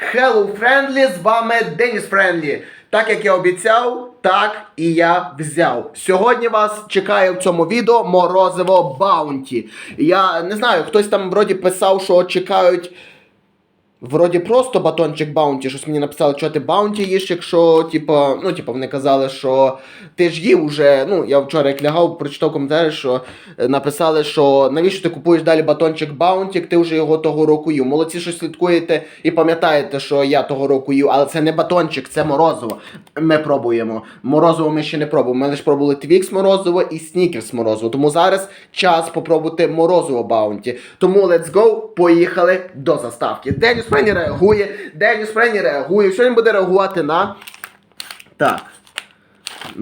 Hello Friendly, з вами Деніс Френдлі. Так як я обіцяв, так і я взяв. Сьогодні вас чекає в цьому відео морозиво Баунті. Я не знаю, хтось там вроді писав, що чекають. Вроді просто батончик Баунті, щось мені написали, що ти Баунті їш, якщо, типа, ну, типа, вони казали, що ти ж їв уже. Ну, я вчора як лягав, прочитав коментарі, що е, написали, що навіщо ти купуєш далі батончик Баунті, як ти вже його того року їв. Молодці, що слідкуєте і пам'ятаєте, що я того року їв, але це не батончик, це морозиво. Ми пробуємо. Морозиво ми ще не пробуємо. Ми лише пробували Твікс морозиво і Снікерс морозиво. Тому зараз час попробувати морозиво Баунті. Тому let's go, поїхали до заставки. Деніс Френі реагує, Деніс Френі реагує. Сьогодні буде реагувати на. Так.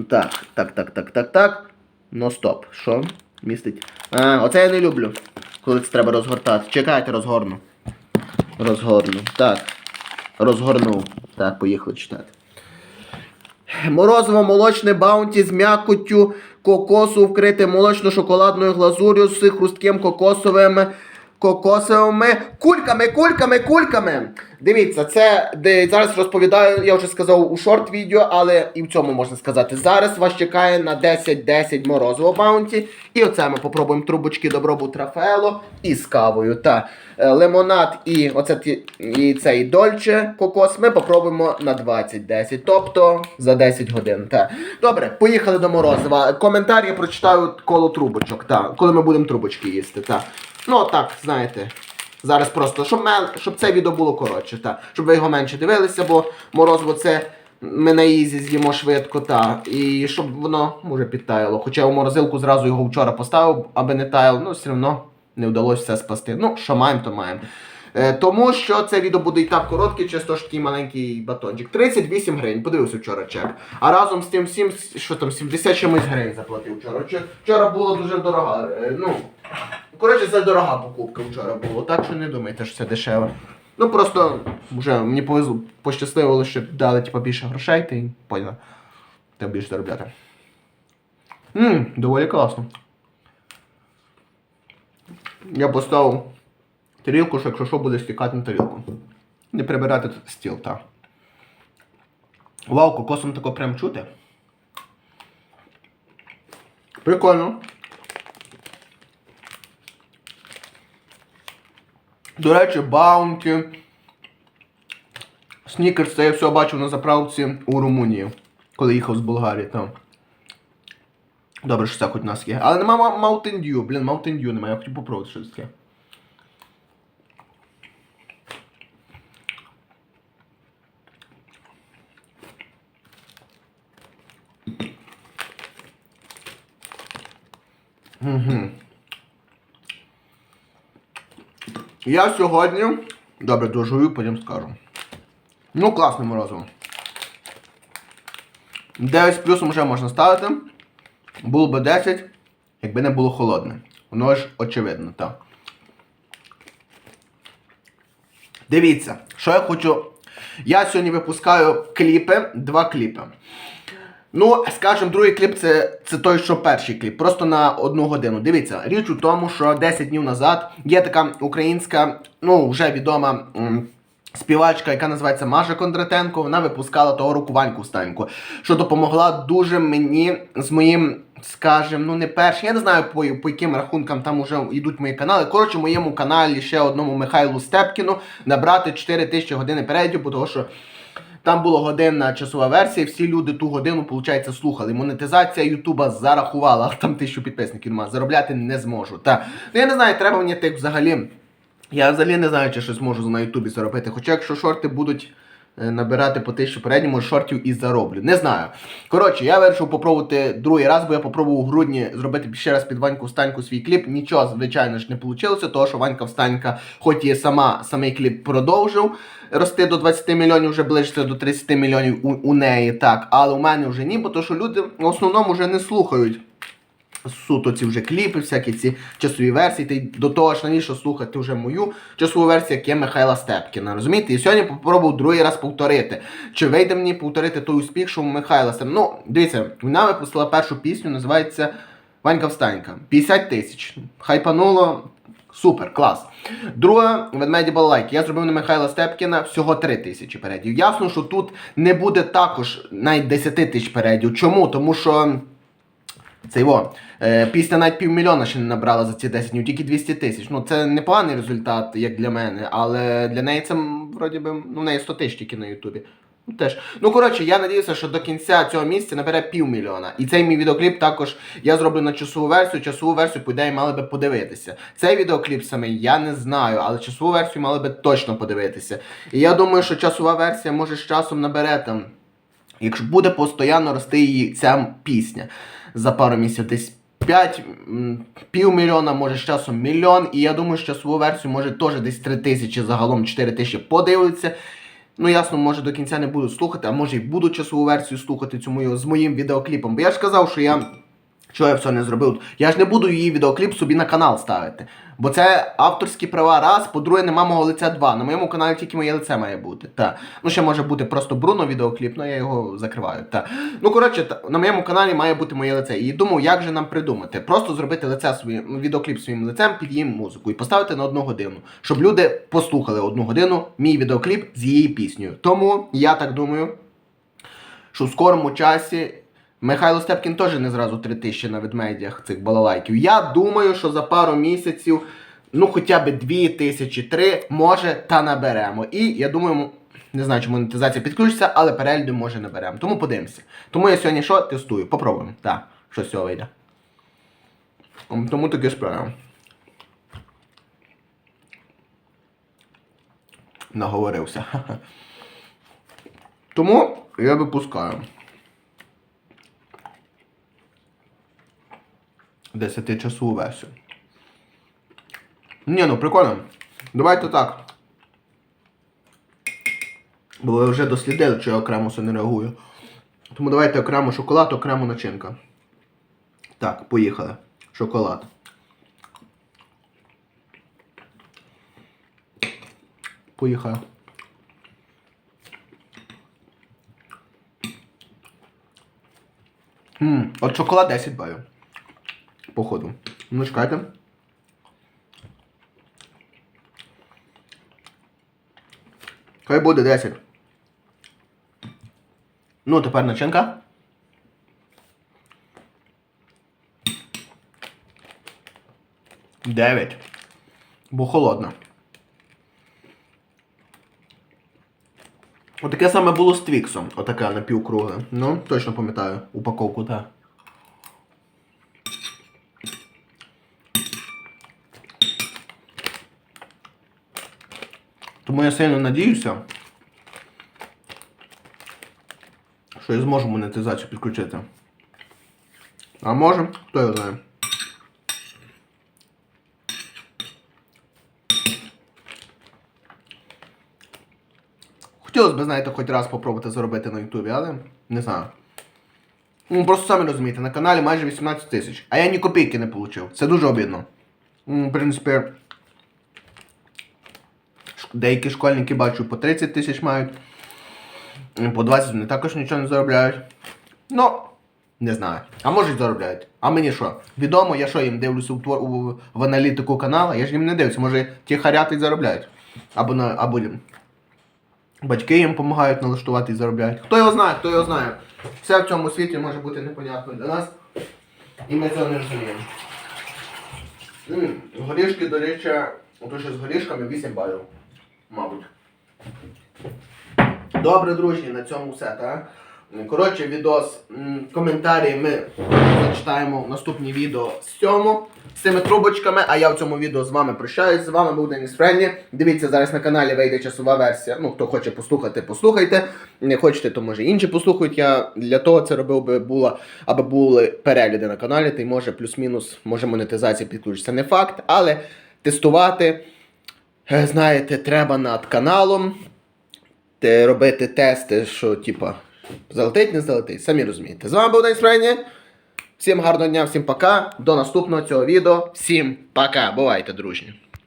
Так, так, так, так, так, так. Ну стоп. Що? Містить. А, оце я не люблю. Коли це треба розгортати. Чекайте, розгорну. Розгорну. Так. Розгорнув. Так, поїхали читати. Морозиво молочне баунті з м'якоттю кокосу вкрите молочно-шоколадною глазур'ю з хрустким кокосовим кокосовими кульками, кульками, кульками. Дивіться, це де зараз розповідаю, я вже сказав у шорт відео, але і в цьому можна сказати. Зараз вас чекає на 10-10 морозиво баунті. І оце ми попробуємо трубочки добробут Рафаело із кавою. Та е, лимонад і оце і цей дольче кокос. Ми попробуємо на 20-10, тобто за 10 годин. Та. Добре, поїхали до морозива. Коментар я прочитаю коло трубочок, та, коли ми будемо трубочки їсти. Та. Ну так, знаєте. Зараз просто, щоб, мен, щоб це відео було коротше, та. щоб ви його менше дивилися, бо морозиво це ми на ізі з'їмо швидко, та. І щоб воно може підтаяло. Хоча я у морозилку зразу його вчора поставив, аби не таяло, ну все одно не вдалося все спасти. Ну, що маємо, то маємо. Е, тому що це відео буде і так коротке, чисто ж такий маленький батончик. 38 гривень, подивився вчора чек. А разом з тим всім, що там, 70 чимось гривень заплатив вчора. Вчора- було дуже дорога. е, Ну, коротше, це дорога покупка вчора було, так що не думайте, що це дешево. Ну просто вже мені повезло, пощасливо, що дали типу, більше грошей, ти поняла. Треба більше заробляти. Ммм, доволі класно. Я поставив тарілку, що якщо що буде стікати на тарілку. Не прибирати стіл, так. Вау, кокосом тако прям чути. Прикольно. До речі, баунті. Снікерс, це я все бачив на заправці у Румунії, коли їхав з Болгарії там. Добре, що це хоч у нас є. Але нема Ма- Mountain Dew, блін, Mountain Dew немає, я хотів попробувати щось таке. Угу. Я сьогодні. Добре, дожую, потім скажу. Ну, класне морозиво. 9 з плюсом вже можна ставити. Було би 10, якби не було холодне. Воно ж очевидно, так. Дивіться, що я хочу. Я сьогодні випускаю кліпи, два кліпи. Ну, скажімо, другий кліп це, це той, що перший кліп, просто на одну годину. Дивіться, річ у тому, що 10 днів назад є така українська, ну, вже відома. Співачка, яка називається Маша Кондратенко, вона випускала того року Ваньку Станьку, що допомогла дуже мені з моїм, скажімо, ну не першим, я не знаю по, по яким рахункам там вже йдуть мої канали. Коротше, моєму каналі ще одному Михайлу Степкіну набрати 4 тисячі години переглядів, бо того що там була годинна часова версія, всі люди ту годину, виходить, слухали. Монетизація Ютуба зарахувала, а там тисячу підписників нема. Заробляти не зможу. Та. Ну, я не знаю, треба мені тих взагалі. Я взагалі не знаю, чи щось можу на Ютубі заробити. Хоча якщо шорти будуть набирати по тисячу передньому, шортів і зароблю. Не знаю. Коротше, я вирішив попробувати другий раз, бо я попробував у грудні зробити ще раз під Ваньку Встаньку свій кліп. Нічого, звичайно ж, не вийшло, тому що Ванька Встанька, хоч і сама самий кліп продовжив рости до 20 мільйонів, вже ближче до 30 мільйонів у, у неї, так. Але у мене вже ні, бо то, що люди в основному вже не слухають суто ці вже кліпи, всякі ці часові версії. Й до того ж навіщо слухати вже мою часову версію, як є Михайла Степкіна. Розумієте? І сьогодні попробував другий раз повторити. Чи вийде мені повторити той успіх, що у Михайла Степкіна? Ну, дивіться, вона випустила першу пісню, називається Ванька Встанька. 50 тисяч. Хайпануло. Супер, клас. Друге, ведмеді балалайки. Я зробив на Михайла Степкіна всього 3 тисячі передів. Ясно, що тут не буде також навіть 10 тисяч передів. Чому? Тому що. Це його. Е, пісня навіть півмільйона ще не набрала за ці 10 днів, тільки 200 тисяч. Ну, це непоганий результат, як для мене, але для неї це, вроді би, ну, в неї 100 тисяч тільки на Ютубі. Ну, теж. Ну, коротше, я надіюся, що до кінця цього місяця набере півмільйона. І цей мій відеокліп також я зроблю на часову версію. Часову версію, по ідеї, мали би подивитися. Цей відеокліп саме я не знаю, але часову версію мали би точно подивитися. І я думаю, що часова версія може з часом набере там. Якщо буде постійно рости її ця пісня за пару місяців, десь 5, півмільйона, може з часом мільйон. І я думаю, що часову версію може теж десь 3 тисячі, загалом 4 тисячі подивляться. Ну, ясно, може до кінця не буду слухати, а може і буду часову версію слухати цю мою з моїм відеокліпом. Бо я ж казав, що я. Що я все не зробив? Я ж не буду її відеокліп собі на канал ставити. Бо це авторські права раз, по-друге, нема мого лиця два. На моєму каналі тільки моє лице має бути. Та. Ну, ще може бути просто Бруно відеокліп, але я його закриваю. Та. Ну, коротше, та, на моєму каналі має бути моє лице. І думав, як же нам придумати? Просто зробити лице своїм, ну, відеокліп своїм лицем під її музику і поставити на одну годину. Щоб люди послухали одну годину мій відеокліп з її піснею. Тому я так думаю, що в скорому часі Михайло Степкін теж не зразу 3 тисячі на ведмедях цих балалайків. Я думаю, що за пару місяців, ну хоча б 2 тисячі, 3, може, та наберемо. І я думаю, не знаю, чи монетизація підключиться, але перегляди може наберемо. Тому подивимося. Тому я сьогодні що тестую? Попробуємо. Так, що з цього вийде. Тому таке справа. Наговорився. Тому я випускаю. 10 часову версію. Ні, ну прикольно. Давайте так. Бо ви вже дослідили, що я окремо все не реагую. Тому давайте окремо шоколад, окремо начинка. Так, поїхали. Шоколад. Поїхали. Ммм, от шоколад 10 балів. Походу. Ну, чекайте. Хай буде 10. Ну, тепер начинка. Дев'ять. Бо холодна. Отаке саме було з Твіксом. Отаке напівкругле. Ну, точно пам'ятаю. Упаковку, так. Тому я сильно надіюся, що я зможу монетизацію підключити. А може, хто його знає. Хотілося б, знаєте, хоч раз попробувати заробити на Ютубі, але не знаю. Ну, просто самі розумієте, на каналі майже 18 тисяч, а я ні копійки не отримав. Це дуже обідно. В принципі, деякі школьники бачу по 30 тисяч мають. По 20 вони також нічого не заробляють. Ну, не знаю. А може й заробляють. А мені що? Відомо, я що їм дивлюся в, твор... в аналітику каналу, я ж їм не дивлюся, може ті харяти й заробляють. Або на або батьки їм допомагають налаштувати і заробляють. Хто його знає, хто його знає. Все в цьому світі може бути непонятно для нас. І ми цього не розуміємо. Горішки, до речі, ото що з горішками 8 балів, мабуть. Добре, друзі, на цьому все, так? Коротше, відос, коментарі ми зачитаємо в наступні відео з цьому, з цими трубочками, а я в цьому відео з вами прощаюсь. З вами був Деніс Френні. Дивіться, зараз на каналі вийде часова версія. Ну, хто хоче послухати, послухайте. Не хочете, то може інші послухають. Я для того це робив би було, аби були перегляди на каналі, й може плюс-мінус, може монетизація підключиться. Не факт, але тестувати, знаєте, треба над каналом робити тести, що типа залетить, не залетить. Самі розумієте. З вами був День Френі. Всім гарного дня, всім пока. До наступного цього відео. Всім пока. Бувайте, дружні.